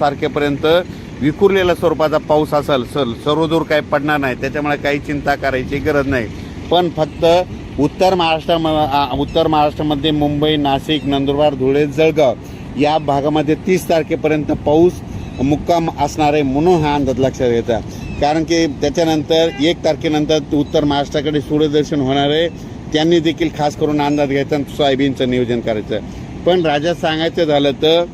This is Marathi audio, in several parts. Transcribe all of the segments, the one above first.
तारखेपर्यंत विखुरलेल्या स्वरूपाचा पाऊस असेल सर सर्वदूर काही पडणार नाही. त्याच्यामुळे काही चिंता करायची गरज नाही. पण फक्त उत्तर महाराष्ट्र उत्तर महाराष्ट्रामध्ये मुंबई नाशिक नंदुरबार धुळे जळगाव या भागामध्ये तीस तारखेपर्यंत पाऊस मुक्काम असणार आहे म्हणून हा अंदाज लक्षात घ्यायचा कारण की त्याच्यानंतर एक तारखेनंतर उत्तर महाराष्ट्राकडे सूर्यदर्शन होणार आहे. त्यांनी देखील खास करून अंदाज घ्यायचा आणि सोयाबीनचं नियोजन करायचं. पण राजा सांगायचं झालं तर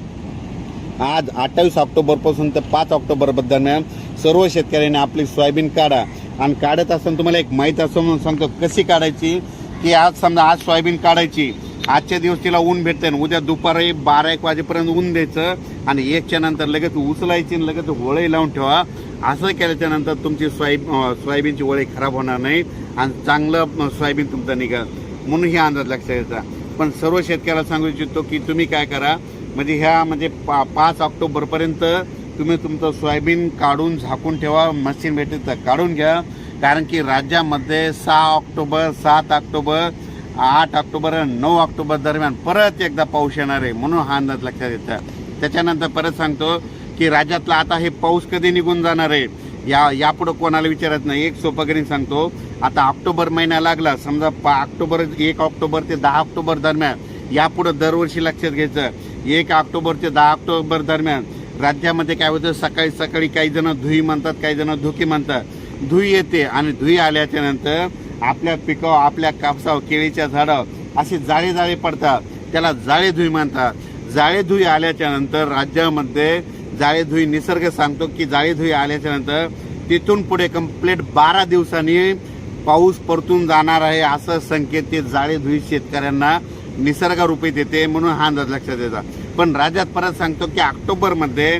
आज अठ्ठावीस ऑक्टोबरपासून ते पाच ऑक्टोबर दरम्यान सर्व शेतकऱ्यांनी आपली सोयाबीन काढा. आणि काढत असताना तुम्हाला एक माहीत असं म्हणून सांगतो कशी काढायची? की आज समजा आज सोयाबीन काढायची आजच्या दिवस तिला ऊन भेटते आणि उद्या दुपारी बारा एक वाजेपर्यंत ऊन द्यायचं आणि एकच्या नंतर लगेच उचलायची आणि लगेच होळी लावून ठेवा. असं केल्याच्यानंतर तुमची सोयाब सोयाबीनची वळी खराब होणार नाही आणि चांगलं सोयाबीन तुमचं निघा म्हणून ही अंदाज लक्षात घ्यायचा पण सर्व शेतकऱ्याला सांगू इच्छितो की तुम्ही काय करा म्हणजे ह्या म्हणजे पा पाच ऑक्टोबरपर्यंत तुम्ही तुमचं सोयाबीन काढून झाकून ठेवा मशीन भेटेल तर काढून घ्या. कारण की राज्यामध्ये सहा ऑक्टोबर सात ऑक्टोबर आठ ऑक्टोबर नऊ ऑक्टोबर दरम्यान परत एकदा पाऊस येणार आहे म्हणून हा अंदाज लक्षात येतं. त्याच्यानंतर परत सांगतो की राज्यातला आता हे पाऊस कधी निघून जाणार आहे? या यापुढं कोणाला विचारत नाही. एक सोपंकरी सांगतो. आता ऑक्टोबर महिना लागला. समजा पा ऑक्टोबर एक ऑक्टोबर ते दहा ऑक्टोबर दरम्यान यापुढं दरवर्षी लक्षात घ्यायचं. एक ऑक्टोबर ते दहा ऑक्टोबर दरम्यान राज्यामध्ये काय होतं? सकाळी सकाळी काही जण धुई म्हणतात काही जण धुकी म्हणतात. धुई येते आणि धुई आल्याच्यानंतर आपल्या पिकावर आपल्या कापसावर केळीच्या झाडावर असे जाळे जाळे पडतात. त्याला जाळे धुई म्हणतात. जाळे धुई आल्याच्यानंतर राज्यामध्ये जाळे धुई निसर्ग सांगतो की जाळे धुई आल्याच्यानंतर तिथून पुढे कंप्लीट बारा दिवसांनी पाऊस परतून जाणार आहे असं संकेत ते जाळे धुई शेतकऱ्यांना निसर्गरूपी देते म्हणून हा अंदाज लक्षात येतात पण राज्यात परत सांगतो की ऑक्टोबरमध्ये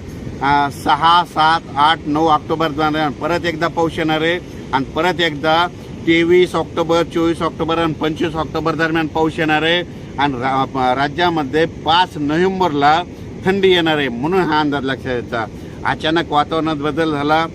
सहा सात आठ नऊ ऑक्टोबर दरम्यान परत एकदा पाऊस येणार आहे आणि परत एकदा तेवीस ऑक्टोबर चोवीस ऑक्टोबर आणि पंचवीस ऑक्टोबर दरम्यान पाऊस येणार आहे आणि रा- राज्यामध्ये पाच नोव्हेंबरला थंडी येणार आहे म्हणून हा अंदाज लक्षात येतात अचानक वातावरणात बदल झाला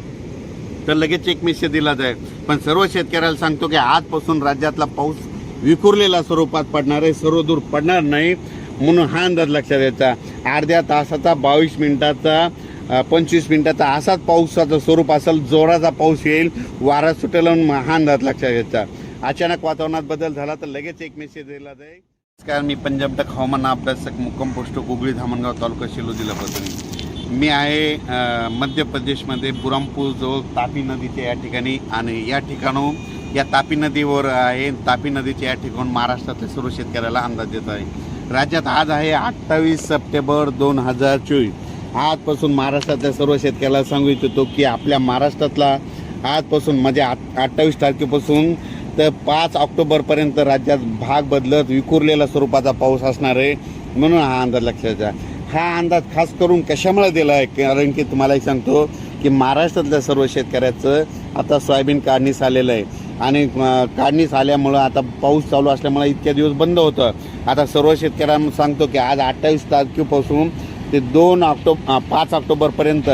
तर लगेच एक मेसेज दिला जाईल. पण सर्व शेतकऱ्याला सांगतो की आजपासून राज्यातला पाऊस विखुरलेल्या स्वरूपात पडणार आहे सर्व दूर पडणार नाही म्हणून हा अंदाज लक्षात यायचा अर्ध्या तासाचा बावीस मिनिटाचा पंचवीस मिनिटाचा असाच पावसाचं स्वरूप असेल जोराचा पाऊस येईल वारा सुटेल हा अंदाज लक्षात यायचा अचानक वातावरणात बदल झाला तर लगेच एक मेसेज दिला जाईल. नमस्कार मी पंजाब टक हवामान अभ्यासक मुक्कम पोस्ट गुगळी धामणगाव तालुका शेलो जिल्हा परभणी मी आहे मध्य प्रदेशमध्ये बुरामपूरजवळ तापी नदीच्या या ठिकाणी आणि या ठिकाणून या तापी नदीवर आहे. तापी नदीच्या या ठिकाण महाराष्ट्रातल्या सर्व शेतकऱ्याला अंदाज देत आहे. राज्यात आज आहे अठ्ठावीस सप्टेंबर दोन हजार चोवीस. आजपासून महाराष्ट्रातल्या सर्व शेतकऱ्याला सांगू इच्छितो की आपल्या महाराष्ट्रातला आजपासून म्हणजे आठ अठ्ठावीस तारखेपासून तर पाच ऑक्टोबरपर्यंत राज्यात भाग बदलत विखुरलेल्या स्वरूपाचा पाऊस असणार आहे. म्हणून हा अंदाज लक्षात घ्या हा अंदाज खास करून कशामुळे दिला आहे? कारण की तुम्हाला एक सांगतो की महाराष्ट्रातल्या सर्व शेतकऱ्याचं आता सोयाबीन काढणीस आलेलं आहे. आणि अं, काढणीस आल्यामुळं आता पाऊस चालू असल्यामुळे इतक्या दिवस बंद होतं. आता सर्व शेतकऱ्यांना सांगतो की आज अठ्ठावीस तारखेपासून ते दोन ऑक्टोब पाच ऑक्टोबरपर्यंत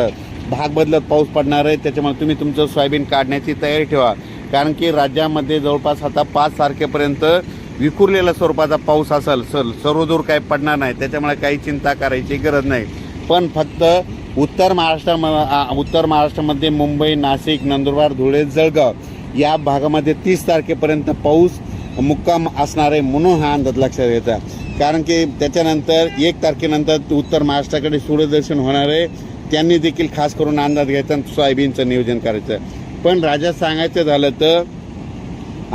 भाग बदलत पाऊस पडणार आहे. त्याच्यामुळे तुम्ही तुमचं सोयाबीन काढण्याची तयारी ठेवा. कारण की राज्यामध्ये जवळपास आता पाच तारखेपर्यंत विखुरलेल्या स्वरूपाचा पाऊस असेल सर सर्वदूर काही पडणार नाही. त्याच्यामुळे काही चिंता करायची गरज नाही. पण फक्त उत्तर महाराष्ट्र उत्तर महाराष्ट्रामध्ये मुंबई नाशिक नंदुरबार धुळे जळगाव या भागामध्ये तीस तारखेपर्यंत पाऊस मुक्काम असणार आहे म्हणून हा अंदाज लक्षात घ्यायचा कारण की त्याच्यानंतर एक तारखेनंतर उत्तर महाराष्ट्राकडे सूर्यदर्शन होणार आहे. त्यांनी देखील खास करून अंदाज घ्यायचा आणि सोयाबीनचं नियोजन करायचं. पण राजा सांगायचं झालं तर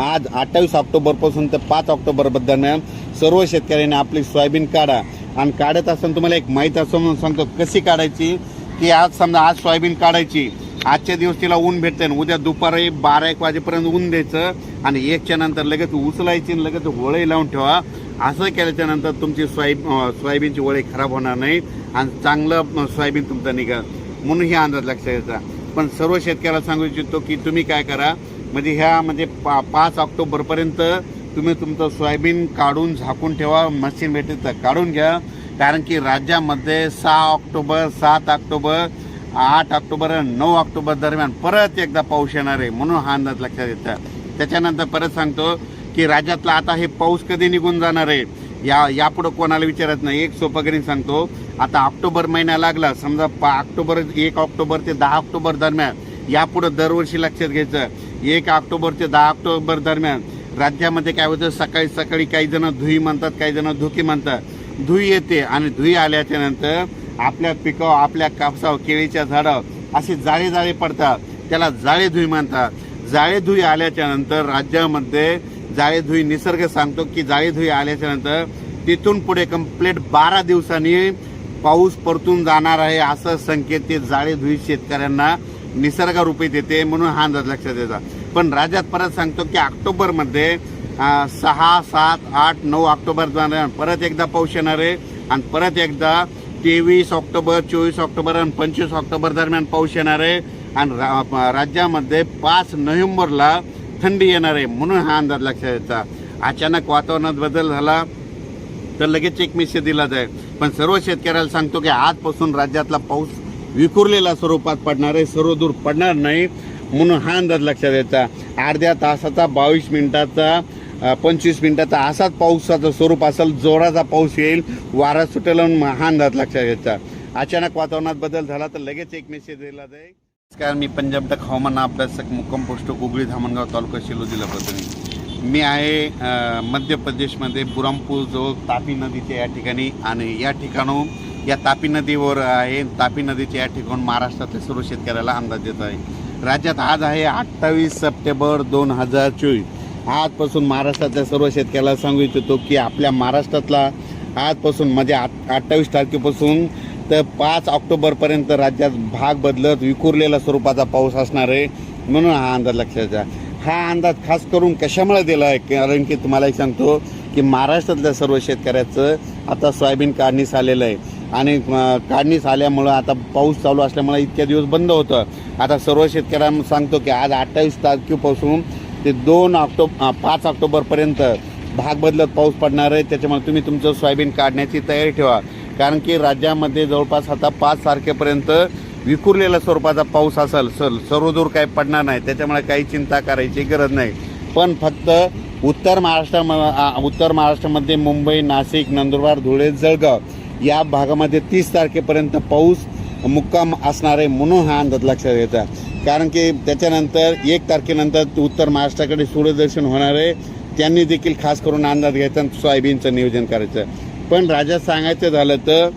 आज अठ्ठावीस ऑक्टोबरपासून ते पाच ऑक्टोबर दरम्यान सर्व शेतकऱ्यांनी आपली सोयाबीन काढा. आणि काढत असताना तुम्हाला एक माहीत असं म्हणून सांगतो कशी काढायची? की आज समजा आज सोयाबीन काढायची. आजच्या दिवस तिला ऊन भेटते आणि उद्या दुपारी बारा एक वाजेपर्यंत ऊन द्यायचं आणि एकच्या नंतर लगेच उचलायची आणि लगेच होळी लावून ठेवा. असं केल्याच्यानंतर तुमची सोयाब सोयाबीनची वळी खराब होणार नाही आणि चांगलं सोयाबीन तुमचं निघा. म्हणून ही अंदाज लक्षात घ्यायचा पण सर्व शेतकऱ्याला सांगू इच्छितो की तुम्ही काय करा म्हणजे ह्या म्हणजे पा पाच ऑक्टोबरपर्यंत तुम्ही तुमचं सोयाबीन काढून झाकून ठेवा मशीन भेटेल तर काढून घ्या. कारण की राज्यामध्ये सहा ऑक्टोबर सात ऑक्टोबर आठ ऑक्टोबर आणि नऊ ऑक्टोबर दरम्यान परत एकदा पाऊस येणार आहे म्हणून हा अंदाज लक्षात येतं. त्याच्यानंतर परत सांगतो की राज्यातला आता हे पाऊस कधी निघून जाणार आहे? या यापुढं कोणाला विचारत नाही. एक सोपंकरी सांगतो. आता ऑक्टोबर महिना लागला समजा पा ऑक्टोबर एक ऑक्टोबर ते दहा ऑक्टोबर दरम्यान यापुढं दरवर्षी लक्षात घ्यायचं. एक ऑक्टोबर ते दहा ऑक्टोबर दरम्यान राज्यामध्ये काय होतं? सकाळी सकाळी काही जण धुई म्हणतात काही जण धुकी म्हणतात. धुई येते आणि धुई आल्याच्यानंतर आपल्या पिकावर आपल्या कापसावर केळीच्या झाडावर असे जाळे जाळे पडतात. त्याला जाळे धुई म्हणतात. जाळे धुई आल्याच्यानंतर राज्यामध्ये जाळे धुई निसर्ग सांगतो की जाळे धुई आल्याच्यानंतर तिथून पुढे कंप्लीट बारा दिवसांनी पाऊस परतून जाणार आहे असं संकेत ते जाळे धुई शेतकऱ्यांना निसर्गारूपी देते म्हणून हा अंदाज लक्षात येतात पण राज्यात परत सांगतो की ऑक्टोबरमध्ये सहा सात आठ नऊ ऑक्टोबर जाणार परत एकदा पाऊस येणार आहे आणि परत एकदा तेवीस ऑक्टोबर चोवीस ऑक्टोबर आणि पंचवीस ऑक्टोबर दरम्यान पाऊस येणार आहे. आणि रा- राज्यामध्ये पाच नोव्हेंबरला थंडी येणार आहे म्हणून हा अंदाज लक्षात येतात अचानक वातावरणात बदल झाला तर लगेच एक मेसेज दिला जाईल पण सर्व शेतकऱ्याला सांगतो की आजपासून राज्यातला पाऊस विखुरलेल्या स्वरूपात पडणार आहे. सर्व दूर पडणार नाही म्हणून हा अंदाज लक्षात यायचा अर्ध्या तासाचा बावीस मिनिटाचा पंचवीस मिनिटाचा असाच पाऊसाचं स्वरूप असेल जोराचा पाऊस येईल वारा सुटेल महा हा अंदाज लक्षात घ्यायचा अचानक वातावरणात बदल झाला तर लगेच एक मेसेज दिला जाईल. नमस्कार मी पंजाब डक हवामान अभ्यासक मुक्कम पोस्ट उगळी धामणगाव तालुका शिलो जिल्हा प्रतिनिधी. मी आहे मध्य प्रदेशमध्ये बुरामपूर जवळ तापी नदीच्या या ठिकाणी आणि या ठिकाणून या तापी नदीवर आहे. तापी नदीच्या या ठिकाणून महाराष्ट्रातल्या सर्व शेतकऱ्याला अंदाज देत आहे. राज्यात आज आहे अठ्ठावीस सप्टेंबर दोन हजार चोवीस. आजपासून महाराष्ट्रातल्या सर्व शेतकऱ्याला सांगू इच्छितो की आपल्या महाराष्ट्रातला आजपासून म्हणजे आठ अठ्ठावीस तारखेपासून तर पाच ऑक्टोबरपर्यंत राज्यात भाग बदलत विखुरलेला स्वरूपाचा पाऊस असणार आहे. म्हणून हा अंदाज लक्षात घ्या. हा अंदाज खास करून कशामुळे दिला आहे? कारण की तुम्हाला एक सांगतो की महाराष्ट्रातल्या सर्व शेतकऱ्याचं आता सोयाबीन काढणीस आलेलं आहे. आणि काढणीस आल्यामुळं आता पाऊस चालू असल्यामुळे इतक्या दिवस बंद होतं. आता सर्व शेतकऱ्यांना सांगतो की आज अठ्ठावीस तारखेपासून ते दोन ऑक्टोबर पाच ऑक्टोबरपर्यंत भाग बदलत पाऊस पडणार आहे. त्याच्यामुळे तुम्ही तुमचं सोयाबीन काढण्याची तयारी ठेवा. कारण की राज्यामध्ये जवळपास आता पाच तारखेपर्यंत विखुरलेल्या स्वरूपाचा पाऊस असेल सर सर्वदूर काही पडणार नाही. त्याच्यामुळे काही चिंता करायची गरज नाही. पण फक्त उत्तर महाराष्ट्राम उत्तर महाराष्ट्रामध्ये मुंबई नाशिक नंदुरबार धुळे जळगाव या भागामध्ये तीस तारखेपर्यंत पाऊस मुक्काम असणार आहे म्हणून हा अंदाज लक्षात घ्यायचा कारण की त्याच्यानंतर एक तारखेनंतर उत्तर महाराष्ट्राकडे सूर्यदर्शन होणार आहे. त्यांनी देखील खास करून अंदाज घ्यायचा आणि सोयाबीनचं नियोजन करायचं. पण राजा सांगायचं झालं तर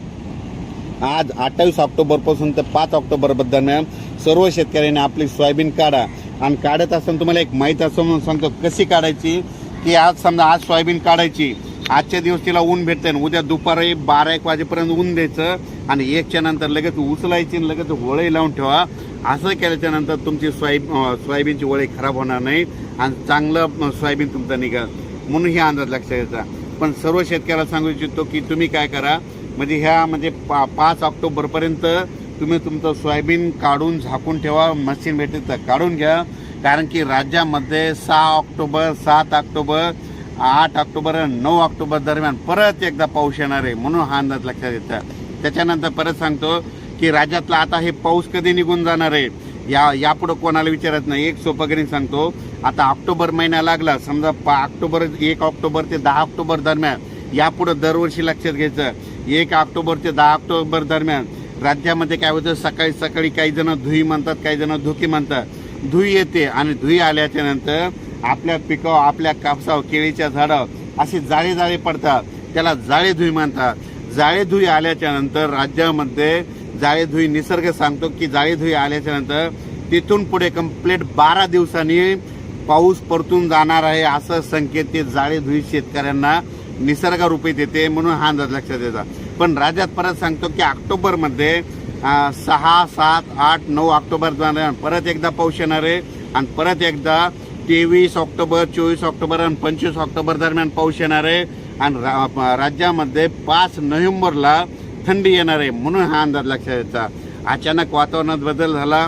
आज अठ्ठावीस ऑक्टोबरपासून ते पाच ऑक्टोबर दरम्यान सर्व शेतकऱ्यांनी आपली सोयाबीन काढा. आणि काढत असताना तुम्हाला एक माहीत असं म्हणून सांगतो कशी काढायची? की आज समजा आज सोयाबीन काढायची आजच्या दिवस तिला ऊन भेटते आणि उद्या दुपारी बारा एक वाजेपर्यंत ऊन द्यायचं आणि एकच्या नंतर लगेच उचलायची आणि लगेच वळई लावून ठेवा. असं केल्याच्यानंतर तुमची सोयाब सोयाबीनची वळी खराब होणार नाही आणि चांगलं सोयाबीन तुमचं निघा. म्हणून ही अंदाज लक्षात घ्यायचा पण सर्व शेतकऱ्याला सांगू इच्छितो की तुम्ही काय करा म्हणजे ह्या म्हणजे पा पाच ऑक्टोबरपर्यंत तुम्ही तुमचं सोयाबीन काढून झाकून ठेवा मशीन भेटेल तर काढून घ्या. कारण की राज्यामध्ये सहा ऑक्टोबर सात ऑक्टोबर आठ ऑक्टोबर आणि नऊ ऑक्टोबर दरम्यान परत एकदा पाऊस येणार आहे म्हणून हा अंदाज लक्षात येतं. त्याच्यानंतर परत सांगतो की राज्यातला आता हे पाऊस कधी निघून जाणार आहे? या यापुढं कोणाला विचारत नाही. एक सोपं सांगतो. आता ऑक्टोबर महिना लागला. समजा पा ऑक्टोबर एक ऑक्टोबर ते दहा ऑक्टोबर दरम्यान यापुढं दरवर्षी लक्षात घ्यायचं. एक ऑक्टोबर ते दहा ऑक्टोबर दरम्यान राज्यामध्ये काय होतं? सकाळी सकाळी काही जण धुई म्हणतात काही जण धुकी म्हणतात. धुई येते आणि धुई आल्याच्यानंतर आपल्या पिकावर आपल्या कापसावर केळीच्या झाडावर असे जाळे जाळे पडतात. त्याला जाळे धुई म्हणतात. जाळे धुई आल्याच्यानंतर राज्यामध्ये जाळे धुई निसर्ग सांगतो की जाळे धुई आल्याच्यानंतर तिथून पुढे कंप्लीट बारा दिवसांनी पाऊस परतून जाणार आहे असं संकेत ते जाळे धुई शेतकऱ्यांना निसर्गारूपी देते म्हणून हा अंदाज लक्षात येतात पण राज्यात परत सांगतो की ऑक्टोबरमध्ये सहा सात आठ नऊ ऑक्टोबर दरम्यान परत एकदा पाऊस येणार आहे आणि परत एकदा तेवीस ऑक्टोबर चोवीस ऑक्टोबर आणि पंचवीस ऑक्टोबर दरम्यान पाऊस येणार आहे. आणि रा- राज्यामध्ये पाच नोव्हेंबरला थंडी येणार आहे म्हणून हा अंदाज लक्षात यायचा अचानक वातावरणात बदल झाला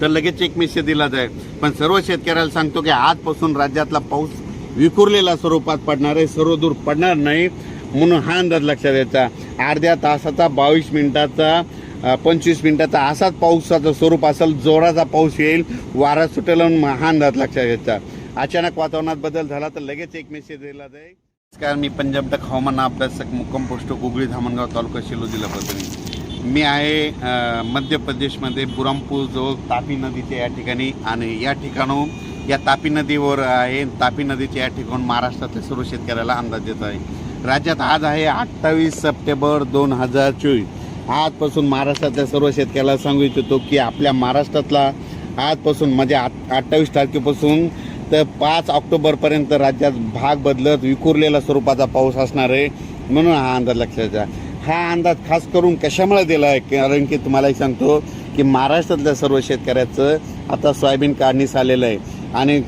तर लगेच एक मेसेज दिला जाईल. पण सर्व शेतकऱ्याला सांगतो की आजपासून राज्यातला पाऊस विखुरलेल्या स्वरूपात पडणार आहे. सर्व दूर पडणार नाही म्हणून हा अंदाज लक्षात यायचा अर्ध्या तासाचा बावीस मिनिटाचा पंचवीस मिनिटाचा असाच पाऊसाचं स्वरूप असेल जोराचा पाऊस येईल वारा सुटेल आणि हा अंदाज लक्षात घ्यायचा अचानक वातावरणात बदल झाला तर लगेच एक मेसेज दिला जाईल. नमस्कार मी पंजाब डक हवामान अभ्यासक मुक्कम पोस्ट गुगळी धामणगाव तालुका शेलू जिल्हा परभणी. मी आहे मध्य प्रदेशमध्ये बुरामपूरजवळ तापी नदीच्या या ठिकाणी आणि या ठिकाणून या तापी नदीवर आहे. तापी नदीच्या या ठिकाणून महाराष्ट्रातल्या सर्व शेतकऱ्याला अंदाज देत आहे. राज्यात आज आहे अठ्ठावीस सप्टेंबर दोन हजार चोवीस. आजपासून महाराष्ट्रातल्या सर्व शेतकऱ्याला सांगू इच्छितो की आपल्या महाराष्ट्रातला आजपासून म्हणजे आठ अठ्ठावीस तारखेपासून तर पाच ऑक्टोबरपर्यंत राज्यात भाग बदलत विखुरलेला स्वरूपाचा पाऊस असणार आहे म्हणून हा अंदाज लक्षात घ्या हा अंदाज खास करून कशामुळे दिला आहे? कारण की तुम्हाला एक सांगतो की महाराष्ट्रातल्या सर्व शेतकऱ्याचं आता सोयाबीन काढणीस आलेलं आहे. आणि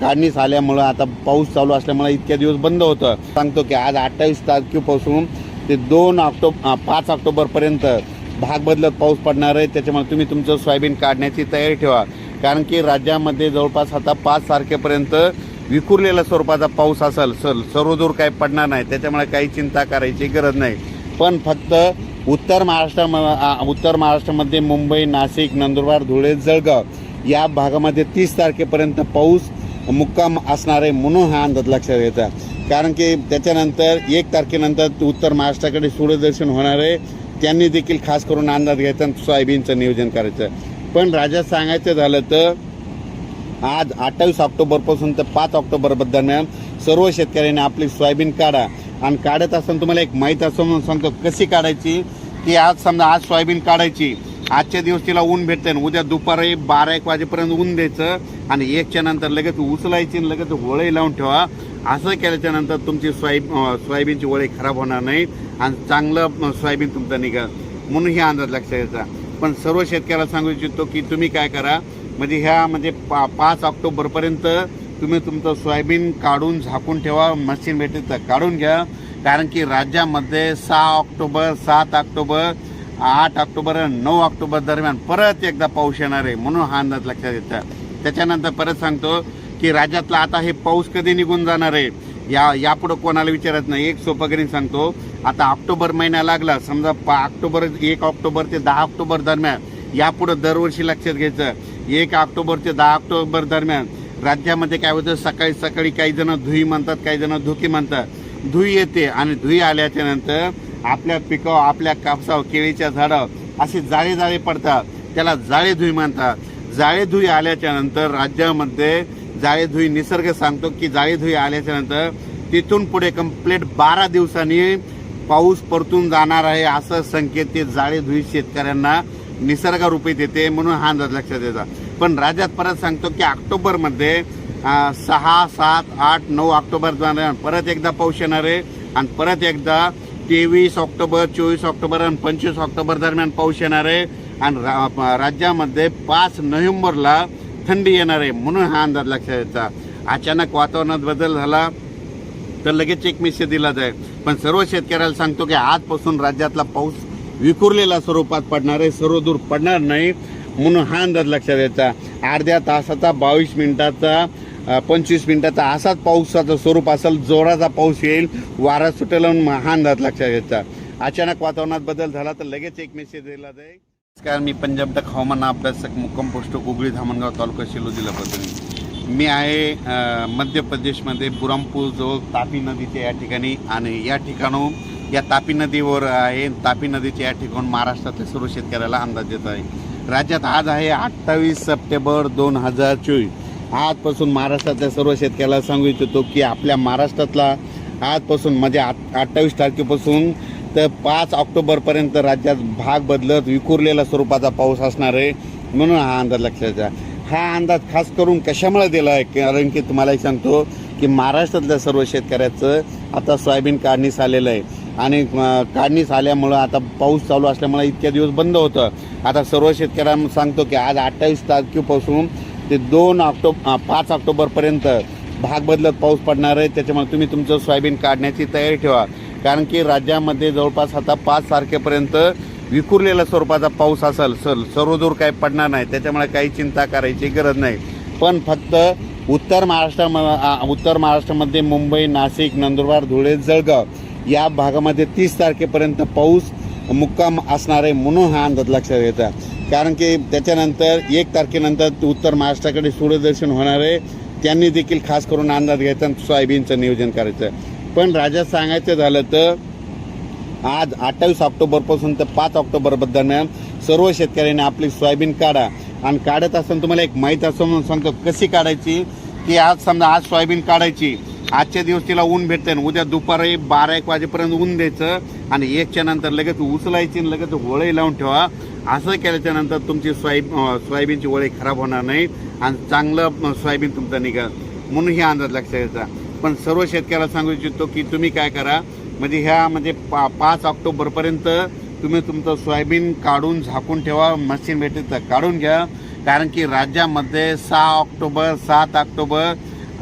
काढणीस आल्यामुळं आता पाऊस चालू असल्यामुळे इतक्या दिवस बंद होतं. सांगतो की आज अठ्ठावीस तारखेपासून ते दोन ऑक्टोबर पाच ऑक्टोबरपर्यंत भाग बदलत पाऊस पडणार आहे. त्याच्यामुळे तुम्ही तुमचं सोयाबीन काढण्याची तयारी ठेवा. कारण की राज्यामध्ये जवळपास आता पाच तारखेपर्यंत विखुरलेल्या स्वरूपाचा पाऊस असेल सर सर्वदूर काही पडणार नाही. त्याच्यामुळे काही चिंता करायची गरज नाही. पण फक्त उत्तर महाराष्ट्राम उत्तर महाराष्ट्रामध्ये मुंबई नाशिक नंदुरबार धुळे जळगाव या भागामध्ये तीस तारखेपर्यंत पाऊस मुक्काम असणार आहे म्हणून हा अंदाज लक्षात घ्यायचा कारण की त्याच्यानंतर एक तारखेनंतर उत्तर महाराष्ट्राकडे सूर्यदर्शन होणार आहे. त्यांनी देखील खास करून अंदाज घ्यायचा आणि सोयाबीनचं नियोजन करायचं. पण राजा सांगायचं झालं तर आज अठ्ठावीस ऑक्टोबरपासून तर पाच ऑक्टोबर दरम्यान सर्व शेतकऱ्यांनी आपली सोयाबीन काढा आणि काढत असताना तुम्हाला एक माहीत असं म्हणून सांगतो. कशी काढायची? की आज समजा आज सोयाबीन काढायची. आजच्या दिवस तिला ऊन भेटते आणि उद्या दुपारी बारा एक वाजेपर्यंत ऊन द्यायचं आणि एकच्या नंतर लगेच उचलायची आणि लगेच वळी लावून ठेवा. असं केल्याच्यानंतर तुमची सोयाब सोयाबीनची वळी खराब होणार नाही आणि चांगलं सोयाबीन तुमचं निघा म्हणून हे अंदाज लक्षात घ्यायचा. पण सर्व शेतकऱ्याला सांगू इच्छितो की तुम्ही काय करा म्हणजे ह्या म्हणजे पा पाच ऑक्टोबरपर्यंत तुम्ही तुमचं सोयाबीन काढून झाकून ठेवा मशीन भेटेल तर काढून घ्या. कारण की राज्यामध्ये सहा ऑक्टोबर सात ऑक्टोबर आठ ऑक्टोबर आणि नऊ ऑक्टोबर दरम्यान परत एकदा पाऊस येणार आहे म्हणून हा अंदाज लक्षात येतं. त्याच्यानंतर परत सांगतो की राज्यातला आता हे पाऊस कधी निघून जाणार आहे? या यापुढं कोणाला विचारत नाही. एक सोपं करीन सांगतो. आता ऑक्टोबर महिना लागला समजा पा ऑक्टोबर एक ऑक्टोबर ते दहा ऑक्टोबर दरम्यान यापुढं दरवर्षी लक्षात घ्यायचं. एक ऑक्टोबर ते दहा ऑक्टोबर दरम्यान राज्यामध्ये काय होतं? सकाळी सकाळी काही जण धुई म्हणतात काही जण धुकी म्हणतात. धुई येते आणि धुई आल्याच्यानंतर आपल्या पिकावर आपल्या कापसावर केळीच्या झाडावर असे जाळे जाळे पडतात. त्याला जाळे धुई म्हणतात. जाळे धुई आल्याच्यानंतर राज्यामध्ये जाळे धुई निसर्ग सांगतो की जाळे धुई आल्याच्यानंतर तिथून पुढे कंप्लीट बारा दिवसांनी पाऊस परतून जाणार आहे असं संकेत ते जाळे धुई शेतकऱ्यांना निसर्गारूपी देते म्हणून हा अंदाज लक्षात येतात पण राज्यात परत सांगतो की ऑक्टोबरमध्ये सहा सात आठ नऊ ऑक्टोबर जाणार परत एकदा पाऊस येणार आहे आणि परत एकदा तेवीस ऑक्टोबर चोवीस ऑक्टोबर आणि पंचवीस ऑक्टोबर दरम्यान पाऊस येणार आहे. आणि रा- राज्यामध्ये पाच नोव्हेंबरला थंडी येणार आहे म्हणून हा अंदाज लक्षात द्यायचा अचानक वातावरणात बदल झाला तर लगेच एक मेसेज दिला जाईल. पण सर्व शेतकऱ्याला सांगतो की आजपासून राज्यातला पाऊस विखुरलेल्या स्वरूपात पडणार आहे. सर्व दूर पडणार नाही म्हणून हा अंदाज लक्षात यायचा अर्ध्या तासाचा बावीस मिनिटाचा पंचवीस मिनिटाचा असाच पाऊसाचं स्वरूप असेल जोराचा पाऊस येईल वारा सुटेल आणि हा अंदाज लक्षात घ्यायचा. अचानक वातावरणात बदल झाला तर लगेच एक मेसेज दिला जाईल. नमस्कार मी पंजाब टक हवामान अभ्यासक मुक्कम पोस्ट गुगळी धामणगाव तालुका शेलू जिल्हा परभणी मी आहे मध्य प्रदेशमध्ये बुरामपूर जवळ तापी नदीच्या या ठिकाणी आणि या ठिकाणून या तापी नदीवर आहे. तापी नदीच्या या ठिकाणून महाराष्ट्रातल्या सर्व शेतकऱ्याला अंदाज देत आहे. राज्यात आज आहे अठ्ठावीस सप्टेंबर दोन हजार चोवीस. आजपासून महाराष्ट्रातल्या सर्व शेतकऱ्याला सांगू इच्छितो की आपल्या महाराष्ट्रातला आजपासून म्हणजे आठ अठ्ठावीस तारखेपासून तर पाच ऑक्टोबरपर्यंत राज्यात भाग बदलत विखुरलेला स्वरूपाचा पाऊस असणार आहे म्हणून हा अंदाज लक्षात घ्या. हा अंदाज खास करून कशामुळे दिला आहे? कारण की तुम्हाला एक सांगतो की महाराष्ट्रातल्या सर्व शेतकऱ्याचं आता सोयाबीन काढणीस आलेलं आहे. आणि काढणीस आल्यामुळं आता पाऊस चालू असल्यामुळे इतक्या दिवस बंद होतं. आता सर्व शेतकऱ्यांना सांगतो की आज अठ्ठावीस तारखेपासून ते दोन ऑक्टोब पाच ऑक्टोबरपर्यंत भाग बदलत पाऊस पडणार आहे. त्याच्यामुळे तुम्ही तुमचं सोयाबीन काढण्याची तयारी ठेवा. कारण की राज्यामध्ये जवळपास आता पाच तारखेपर्यंत विखुरलेल्या स्वरूपाचा पाऊस असेल सर सर्वदूर काही पडणार नाही. त्याच्यामुळे काही चिंता करायची गरज नाही. पण फक्त उत्तर महाराष्ट्राम उत्तर महाराष्ट्रामध्ये मुंबई नाशिक नंदुरबार धुळे जळगाव या भागामध्ये तीस तारखेपर्यंत पाऊस मुक्काम असणार आहे म्हणून हा अंदाज लक्षात घ्यायचा कारण की त्याच्यानंतर एक तारखेनंतर उत्तर महाराष्ट्राकडे सूर्यदर्शन होणार आहे. त्यांनी देखील खास करून अंदाज घ्यायचा आणि सोयाबीनचं नियोजन करायचं पण राजा सांगायचं झालं तर आज अठ्ठावीस ऑक्टोबरपासून तर पाच ऑक्टोबर दरम्यान सर्व शेतकऱ्यांनी आपली सोयाबीन काढा. आणि काढत असताना तुम्हाला एक माहीत असं म्हणून सांगतो कशी काढायची? की आज समजा आज सोयाबीन काढायची आजच्या दिवस तिला ऊन भेटते आणि उद्या दुपारी बारा एक वाजेपर्यंत ऊन द्यायचं आणि एकच्या नंतर लगेच उचलायची आणि लगेच होळी लावून ठेवा. असं केल्याच्यानंतर तुमची सोयाब सोयाबीनची वळी खराब होणार नाही आणि चांगलं सोयाबीन तुमचं निघाल. म्हणून हे अंदाज लक्षात घ्यायचा. पण सर्व शेतकऱ्याला सांगू इच्छितो की तुम्ही काय करा म्हणजे ह्या म्हणजे पा पाच ऑक्टोबरपर्यंत तुम्ही तुमचं सोयाबीन काढून झाकून ठेवा मशीन भेटेल तर काढून घ्या. कारण की राज्यामध्ये सहा ऑक्टोबर सात ऑक्टोबर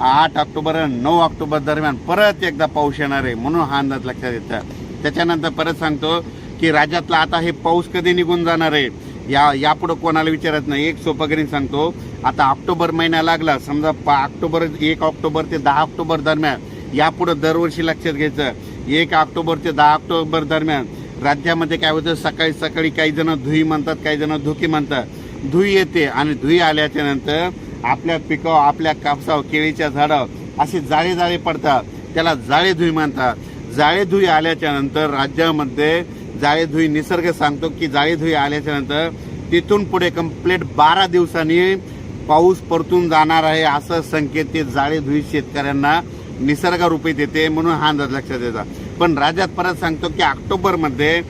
आठ ऑक्टोबर आणि नऊ ऑक्टोबर दरम्यान परत एकदा पाऊस येणार आहे म्हणून हा अंदाज लक्षात येतं. त्याच्यानंतर परत सांगतो की राज्यातला आता हे पाऊस कधी निघून जाणार आहे या यापुढं कोणाला विचारत नाही. एक सोपं करीन सांगतो. आता ऑक्टोबर महिना लागला समजा पा ऑक्टोबर एक ऑक्टोबर ते दहा ऑक्टोबर दरम्यान यापुढं दरवर्षी लक्षात घ्यायचं. एक ऑक्टोबर ते दहा ऑक्टोबर दरम्यान राज्यामध्ये काय होतं? सकाळी सकाळी काही जण धुई म्हणतात काही जण धुकी म्हणतात. धुई येते आणि धुई आल्याच्यानंतर आपल्या पिकावर आपल्या कापसावर केळीच्या झाडावर असे जाळे जाळे पडतात. त्याला जाळे धुई म्हणतात. जाळे धुई आल्याच्यानंतर राज्यामध्ये जाळी धुई निसर्ग सांगतो की जाळी धुई आल्याच्यानंतर तिथून पुढे कंप्लीट बारा दिवसांनी पाऊस परतून जाणार आहे असं संकेत ते जाळी धुई शेतकऱ्यांना निसर्गरूपी देते म्हणून हा अंदाज लक्षात येतात पण राज्यात परत सांगतो की ऑक्टोबरमध्ये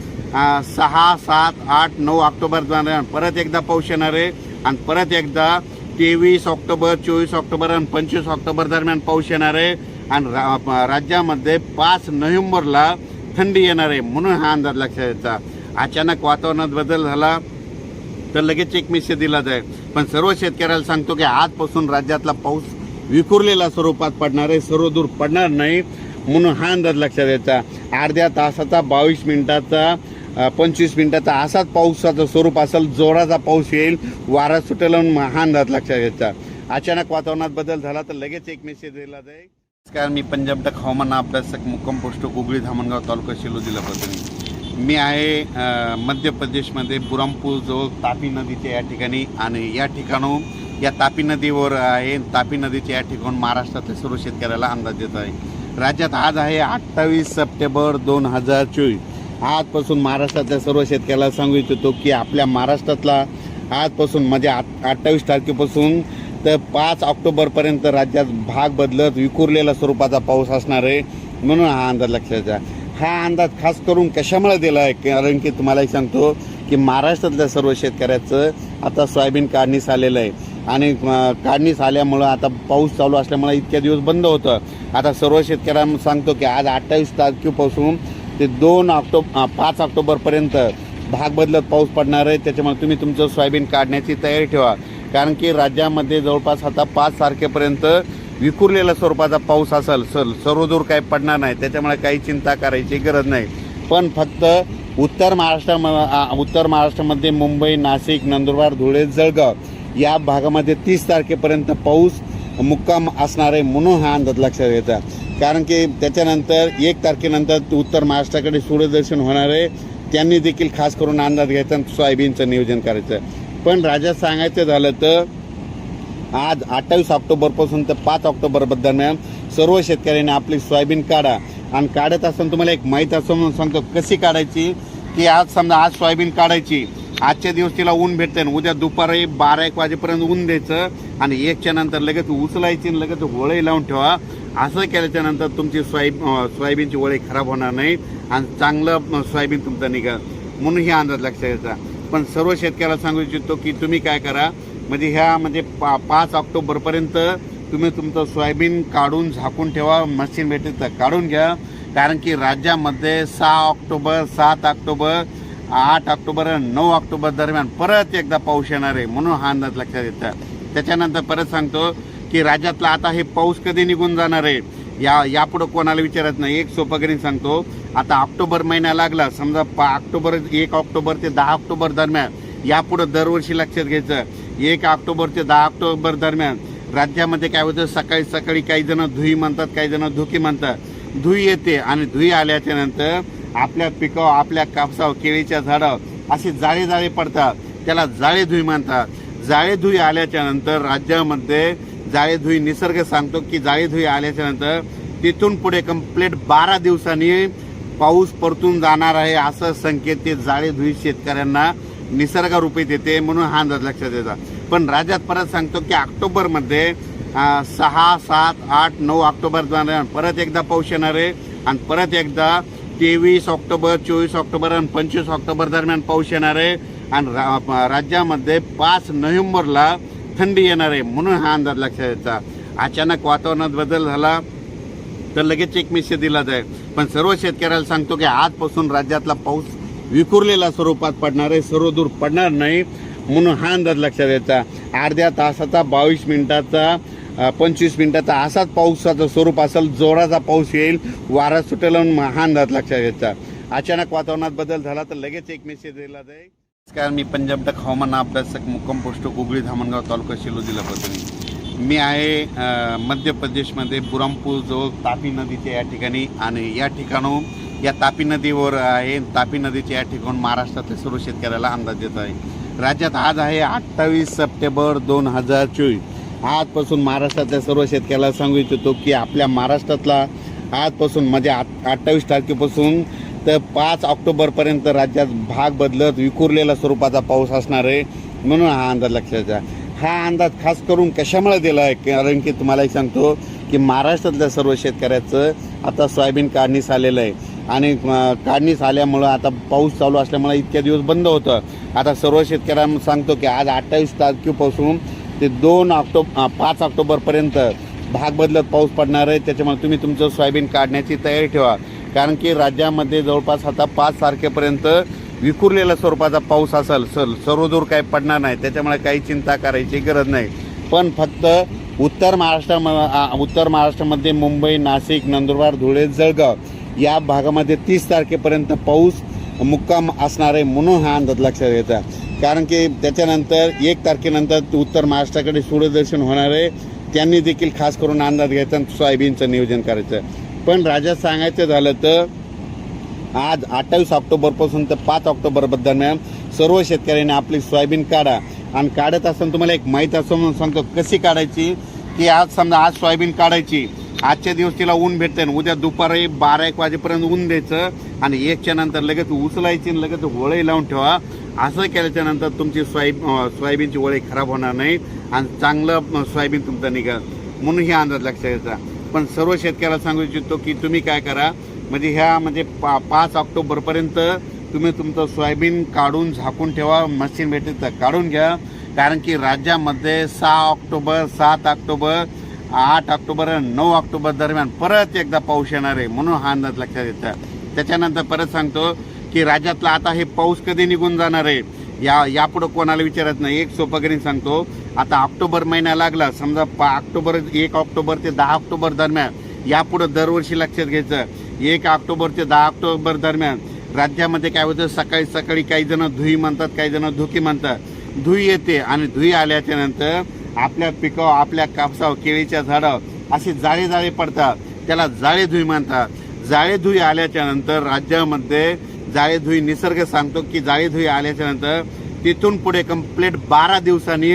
सहा सात आठ नऊ ऑक्टोबर दरम्यान परत एकदा पाऊस येणार आहे आणि परत एकदा तेवीस ऑक्टोबर चोवीस ऑक्टोबर आणि पंचवीस ऑक्टोबर दरम्यान पाऊस येणार आहे. आणि रा- राज्यामध्ये पाच नोव्हेंबरला थंडी येणार आहे म्हणून हा अंदाज लक्षात येतात अचानक वातावरणात बदल झाला तर लगेच एक मेसेज दिला जाईल. पण सर्व शेतकऱ्याला सांगतो की आजपासून राज्यातला पाऊस विखुरलेल्या स्वरूपात पडणार आहे सर्व दूर पडणार नाही म्हणून हा अंदाज लक्षात यायचा अर्ध्या तासाचा बावीस मिनिटाचा पंचवीस मिनिटाचा असाच पावसाचं स्वरूप असेल जोराचा पाऊस येईल वारा सुटेल हा अंदाज लक्षात घ्यायचा अचानक वातावरणात बदल झाला तर लगेच एक मेसेज दिला जाईल. नमस्कार मी पंजाब टक हवामान अभ्यासक मुक्कम पोस्ट गुगळी धामणगाव तालुका शिलो जिल्हा परभणी मी आहे मध्य प्रदेशमध्ये बुरामपूर जवळ तापी नदीच्या या ठिकाणी आणि या ठिकाणून या तापी नदीवर आहे. तापी नदीच्या या ठिकाणून महाराष्ट्रातल्या सर्व शेतकऱ्याला अंदाज देत आहे. राज्यात आज आहे अठ्ठावीस सप्टेंबर दोन हजार चोवीस. आजपासून महाराष्ट्रातल्या सर्व शेतकऱ्याला सांगू इच्छितो की आपल्या महाराष्ट्रातला आजपासून म्हणजे आठ अठ्ठावीस तारखेपासून तर पाच ऑक्टोबरपर्यंत राज्यात भाग बदलत विखुरलेला स्वरूपाचा पाऊस असणार आहे म्हणून हा अंदाज लक्षात हा अंदाज खास करून कशामुळे दिला आहे? कारण की तुम्हाला एक सांगतो की महाराष्ट्रातल्या सर्व शेतकऱ्याचं आता सोयाबीन काढणीस आलेलं आहे. आणि काढणीस आल्यामुळं आता पाऊस चालू असल्यामुळे इतक्या दिवस बंद होतं. आता सर्व शेतकऱ्यांना सांगतो की आज अठ्ठावीस तारखेपासून ते दोन ऑक्टोब पाच ऑक्टोबरपर्यंत भाग बदलत पाऊस पडणार आहे. त्याच्यामुळे तुम्ही तुमचं सोयाबीन काढण्याची तयारी ठेवा. कारण की राज्यामध्ये जवळपास आता पाच तारखेपर्यंत विखुरलेल्या स्वरूपाचा पाऊस असेल सर सर्वदूर काही पडणार नाही. त्याच्यामुळे काही चिंता करायची गरज नाही. पण फक्त उत्तर महाराष्ट्र उत्तर महाराष्ट्रामध्ये मुंबई नाशिक नंदुरबार धुळे जळगाव या भागामध्ये तीस तारखेपर्यंत पाऊस मुक्काम असणार आहे म्हणून हा अंदाज लक्षात घ्यायचा कारण की त्याच्यानंतर एक तारखेनंतर उत्तर महाराष्ट्राकडे सूर्यदर्शन होणार आहे. त्यांनी देखील खास करून अंदाज घ्यायचा सोयाबीनचं नियोजन करायचं. पण राजा सांगायचं झालं तर आज अठ्ठावीस ऑक्टोबरपासून ते पाच ऑक्टोबर दरम्यान सर्व शेतकऱ्यांनी आपली सोयाबीन काढा. आणि काढत असताना तुम्हाला एक माहीत असं म्हणून सांगतो कशी काढायची? की आज समजा आज सोयाबीन काढायची आजच्या दिवस तिला ऊन भेटते आणि उद्या दुपारी बारा एक वाजेपर्यंत ऊन द्यायचं आणि एकच्या नंतर लगेच उचलायची आणि लगेच होळी लावून ठेवा. असं केल्याच्यानंतर तुमची सोयाबीन सोयाबीनची वळी खराब होणार नाही आणि चांगलं सोयाबीन तुमचं निघा म्हणून हे अंदाज लक्षात घ्यायचा पण सर्व शेतकऱ्याला सांगू इच्छितो की तुम्ही काय करा म्हणजे ह्या म्हणजे पा पाच ऑक्टोबरपर्यंत तुम्ही तुमचं सोयाबीन काढून झाकून ठेवा मशीन भेटेल तर काढून घ्या. कारण की राज्यामध्ये सहा ऑक्टोबर सात ऑक्टोबर आठ ऑक्टोबर आणि नऊ ऑक्टोबर दरम्यान परत एकदा पाऊस येणार आहे म्हणून हा अंदाज लक्षात येतं. त्याच्यानंतर परत सांगतो की राज्यातला आता हे पाऊस कधी निघून जाणार आहे? या यापुढं कोणाला विचारत नाही. एक सोपं करीन सांगतो. आता ऑक्टोबर महिना लागला. समजा पा ऑक्टोबर एक ऑक्टोबर ते दहा ऑक्टोबर दरम्यान. यापुढं दरवर्षी लक्षात घ्यायचं. एक ऑक्टोबर ते दहा ऑक्टोबर दरम्यान. राज्यामध्ये काय होतं? सकाळी सकाळी काही जण धुई म्हणतात काही जण धुकी म्हणतात. धुई येते आणि धुई आल्याच्यानंतर आपल्या पिकावर आपल्या कापसावर केळीच्या झाडावर असे जाळे जाळे पडतात. त्याला जाळे धुई म्हणतात. जाळे धुई आल्याच्यानंतर राज्यामध्ये जाळे धुई निसर्ग सांगतो की जाळे धुई आल्याच्यानंतर तिथून पुढे कंप्लीट बारा दिवसांनी पाऊस परतून जाणार आहे असं संकेत ते जाळे धुई शेतकऱ्यांना निसर्गारूपी देते म्हणून हा अंदाज लक्षात येतात पण राज्यात परत सांगतो की ऑक्टोबरमध्ये सहा सात आठ नऊ ऑक्टोबर जाणार परत एकदा पाऊस येणार आहे आणि परत एकदा तेवीस ऑक्टोबर चोवीस ऑक्टोबर आणि पंचवीस ऑक्टोबर दरम्यान पाऊस येणार आहे. आणि रा- राज्यामध्ये पाच नोव्हेंबरला थंडी येणार आहे म्हणून हा अंदाज लक्षात यायचा अचानक वातावरणात बदल झाला तर लगेच एक मेसेज दिला जाईल पण सर्व शेतकऱ्याला सांगतो की आजपासून राज्यातला पाऊस विखुरलेल्या स्वरूपात पडणार आहे सर्वदूर पडणार नाही म्हणून हा अंदाज लक्षात यायचा अर्ध्या तासाचा बावीस मिनिटाचा पंचवीस मिनिटाचा असाच पावसाचं स्वरूप असेल जोराचा पाऊस येईल वारा सुटेल हा अंदाज लक्षात यायचा अचानक वातावरणात बदल झाला तर लगेच एक मेसेज दिला जाईल नमस्कार मी पंजाब तक हवामान अभ्यासक मुक्कम पोस्ट उगळी धामणगाव तालुका शिलो जिल्हा प्रतिनिधी. मी आहे मध्य प्रदेशमध्ये बुरामपूर जवळ तापी नदीच्या या ठिकाणी आणि या ठिकाणून या तापी नदीवर आहे. तापी नदीच्या या ठिकाणून महाराष्ट्रातल्या सर्व शेतकऱ्याला अंदाज देत आहे. राज्यात आज आहे अठ्ठावीस सप्टेंबर दोन हजार चोवीस. आजपासून महाराष्ट्रातल्या सर्व शेतकऱ्याला सांगू इच्छितो की आपल्या महाराष्ट्रातला आजपासून म्हणजे आठ अठ्ठावीस तारखेपासून तर पाच ऑक्टोबरपर्यंत राज्यात भाग बदलत विखुरलेला स्वरूपाचा पाऊस असणार आहे म्हणून हा अंदाज लक्षात हा अंदाज खास करून कशामुळे दिला आहे? कारण की तुम्हाला एक सांगतो की महाराष्ट्रातल्या सर्व शेतकऱ्याचं आता सोयाबीन काढणीस आलेलं आहे. आणि काढणीस आल्यामुळं आता पाऊस चालू असल्यामुळे इतक्या दिवस बंद होतं. आता सर्व शेतकऱ्यांना सांगतो की आज अठ्ठावीस तारखेपासून ते दोन ऑक्टो पाच ऑक्टोबरपर्यंत भाग बदलत पाऊस पडणार आहे. त्याच्यामुळे तुम्ही तुमचं सोयाबीन काढण्याची तयारी ठेवा. कारण की राज्यामध्ये जवळपास आता पाच तारखेपर्यंत विखुरलेल्या स्वरूपाचा पाऊस असेल सर सर्वदूर काही पडणार नाही. त्याच्यामुळे काही चिंता करायची गरज नाही. पण फक्त उत्तर महाराष्ट्र उत्तर महाराष्ट्रामध्ये मुंबई नाशिक नंदुरबार धुळे जळगाव या भागामध्ये तीस तारखेपर्यंत पाऊस मुक्काम असणार आहे म्हणून हा अंदाज लक्षात घ्यायचा कारण की त्याच्यानंतर एक तारखेनंतर उत्तर महाराष्ट्राकडे सूर्यदर्शन होणार आहे. त्यांनी देखील खास करून अंदाज घ्यायचा आणि सोयाबीनचं नियोजन करायचं. पण राजा सांगायचं झालं तर आज अठ्ठावीस ऑक्टोबरपासून तर पाच ऑक्टोबर दरम्यान सर्व शेतकऱ्यांनी आपली सोयाबीन काढा. आणि काढत असताना तुम्हाला एक माहीत असं म्हणून सांगतो कशी काढायची? की आज समजा आज सोयाबीन काढायची आजच्या दिवस तिला ऊन भेटते आणि उद्या दुपारी बारा एक वाजेपर्यंत ऊन द्यायचं आणि एकच्या नंतर लगेच उचलायची आणि लगेच होळी लावून ठेवा. असं केल्याच्यानंतर तुमची सोयाब सोयाबीनची वळी खराब होणार नाही आणि चांगलं सोयाबीन तुमचं निघाल. म्हणून ही अंदाज लक्षात घ्यायचा पण सर्व शेतकऱ्याला सांगू इच्छितो की तुम्ही काय करा म्हणजे ह्या म्हणजे पा पाच ऑक्टोबरपर्यंत तुम्ही तुमचं सोयाबीन काढून झाकून ठेवा मशीन भेटेल तर काढून घ्या. कारण की राज्यामध्ये सहा ऑक्टोबर सात ऑक्टोबर आठ ऑक्टोबर नऊ ऑक्टोबर दरम्यान परत एकदा पाऊस येणार आहे म्हणून हा अंदाज लक्षात येतं. त्याच्यानंतर परत सांगतो की राज्यातला आता हे पाऊस कधी निघून जाणार आहे या यापुढं कोणाला विचारत नाही. एक सोपं करीन सांगतो आता ऑक्टोबर महिना लागला समजा पा ऑक्टोबर एक ऑक्टोबर ते दहा ऑक्टोबर दरम्यान यापुढं दरवर्षी लक्षात घ्यायचं. एक ऑक्टोबर ते दहा ऑक्टोबर दरम्यान राज्यामध्ये काय होतं? सकाळी सकाळी काही जण धुई म्हणतात काही जण धुकी म्हणतात. धुई येते आणि धुई आल्याच्यानंतर आपल्या पिकावर आपल्या कापसावर केळीच्या झाडावर असे जाळे जाळे पडतात. त्याला जाळे धुई म्हणतात. जाळे धुई आल्याच्यानंतर राज्यामध्ये जाळे धुई निसर्ग सांगतो की जाळे धुई आल्याच्यानंतर तिथून पुढे कंप्लीट बारा दिवसांनी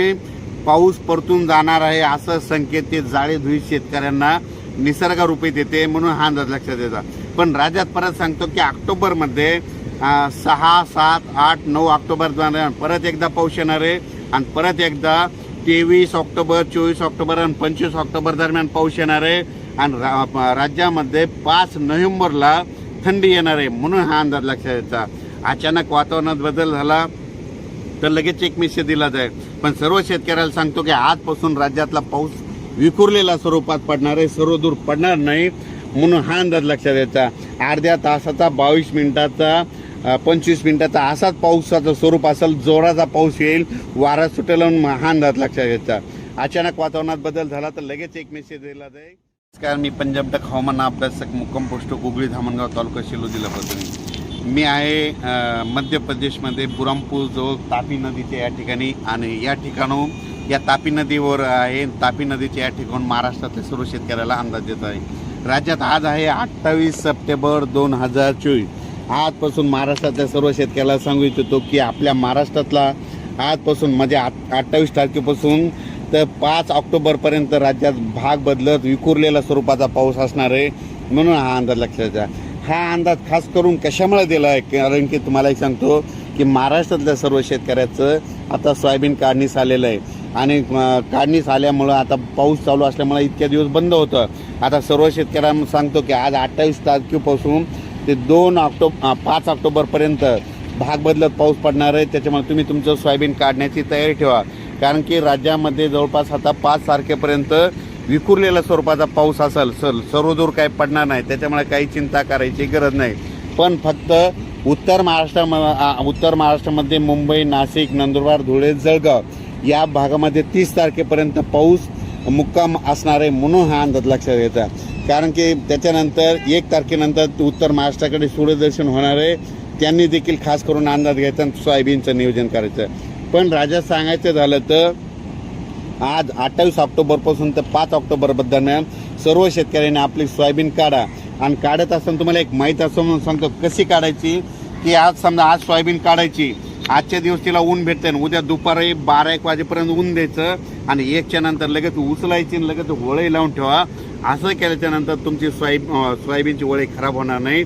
पाऊस परतून जाणार आहे असं संकेत ते जाळे धुई शेतकऱ्यांना निसर्गरूपी देते म्हणून हा अंदाज लक्षात येतात पण राज्यात परत सांगतो की ऑक्टोबरमध्ये सहा सात आठ नऊ ऑक्टोबर दरम्यान परत एकदा पाऊस येणार आहे आणि परत एकदा तेवीस ऑक्टोबर चोवीस ऑक्टोबर आणि पंचवीस ऑक्टोबर दरम्यान पाऊस येणार आहे आणि रा- राज्यामध्ये पाच नोव्हेंबरला थंडी येणार आहे म्हणून हा अंदाज लक्षात यायचा अचानक वातावरणात बदल झाला. तर लगेच एक मेसेज दिला जाईल. पण सर्व शेतकऱ्याला सांगतो की आजपासून राज्यातला पाऊस विखुरलेल्या स्वरूपात पडणार आहे सर्वदूर पडणार नाही म्हणून हा अंदाज लक्षात यायचा अर्ध्या तासाचा बावीस मिनिटाचा पंचवीस मिनिटाचा असाच पाऊसाचं स्वरूप असेल जोराचा पाऊस येईल वारा सुटेल हा अंदाज लक्षात घ्यायचा अचानक वातावरणात बदल झाला तर लगेच एक मेसेज दिला जाईल. नमस्कार मी पंजाब डक हवामान अभ्यासक मुक्कम पोस्ट उगळी धामणगाव तालुका शिलो जिल्हा प्रतिनिधी. मी आहे मध्य प्रदेशमध्ये बुरामपूर जवळ तापी नदीच्या या ठिकाणी आणि या ठिकाणून या तापी नदीवर आहे. तापी नदीच्या या ठिकाणून महाराष्ट्रातल्या सर्व शेतकऱ्याला अंदाज देत आहे. राज्यात आज आहे अठ्ठावीस सप्टेंबर दोन हजार चोवीस. आजपासून महाराष्ट्रातल्या सर्व शेतकऱ्याला सांगू इच्छितो की आपल्या महाराष्ट्रातला आजपासून म्हणजे अठ्ठावीस तारखेपासून तर पाच ऑक्टोबरपर्यंत राज्यात भाग बदलत विखुरलेल्या स्वरूपाचा पाऊस असणार आहे. म्हणून हा अंदाज लक्षात घ्या हा अंदाज खास करून कशामुळे दिला आहे कारण की तुम्हाला एक सांगतो की महाराष्ट्रातल्या सर्व शेतकऱ्याचं आता सोयाबीन काढणीस आलेलं आहे. आणि काढणीस आल्यामुळं आता पाऊस चालू असल्यामुळे इतक्या दिवस बंद होतं. आता सर्व शेतकऱ्यांना सांगतो की आज अठ्ठावीस तारखेपासून ते दोन ऑक्टोब पाच ऑक्टोबरपर्यंत भाग बदलत पाऊस पडणार आहे. त्याच्यामुळे तुम्ही तुमचं सोयाबीन काढण्याची तयारी ठेवा. कारण की राज्यामध्ये जवळपास आता पाच तारखेपर्यंत विखुरलेल्या स्वरूपाचा पाऊस असेल सर सर्वदूर काही पडणार नाही. त्याच्यामुळे काही चिंता करायची गरज नाही. पण फक्त उत्तर महाराष्ट्र उत्तर महाराष्ट्रामध्ये मुंबई नाशिक नंदुरबार धुळे जळगाव या भागामध्ये तीस तारखेपर्यंत पाऊस मुक्काम असणार आहे म्हणून हा अंदाज लक्षात घ्यायचा कारण की त्याच्यानंतर एक तारखेनंतर उत्तर महाराष्ट्राकडे सूर्यदर्शन होणार आहे. त्यांनी देखील खास करून अंदाज घ्यायचा आणि सोयाबीनचं नियोजन करायचं. पण राजा सांगायचं झालं तर आज अठ्ठावीस ऑक्टोबरपासून ते पाच ऑक्टोबरबद्दल सर्व शेतकऱ्यांनी आपली सोयाबीन काढा. आणि काढत असताना तुम्हाला एक माहीत असं म्हणून सांगतो कशी काढायची? की आज समजा आज सोयाबीन काढायची आजच्या दिवस तिला ऊन भेटते उद्या दुपारी बारा एक वाजेपर्यंत ऊन द्यायचं आणि एकच्या नंतर लगेच उचलायची आणि लगेच होळी लावून ठेवा. असं केल्याच्यानंतर तुमची सोयाबीन सोयाबीनची वळी खराब होणार नाही.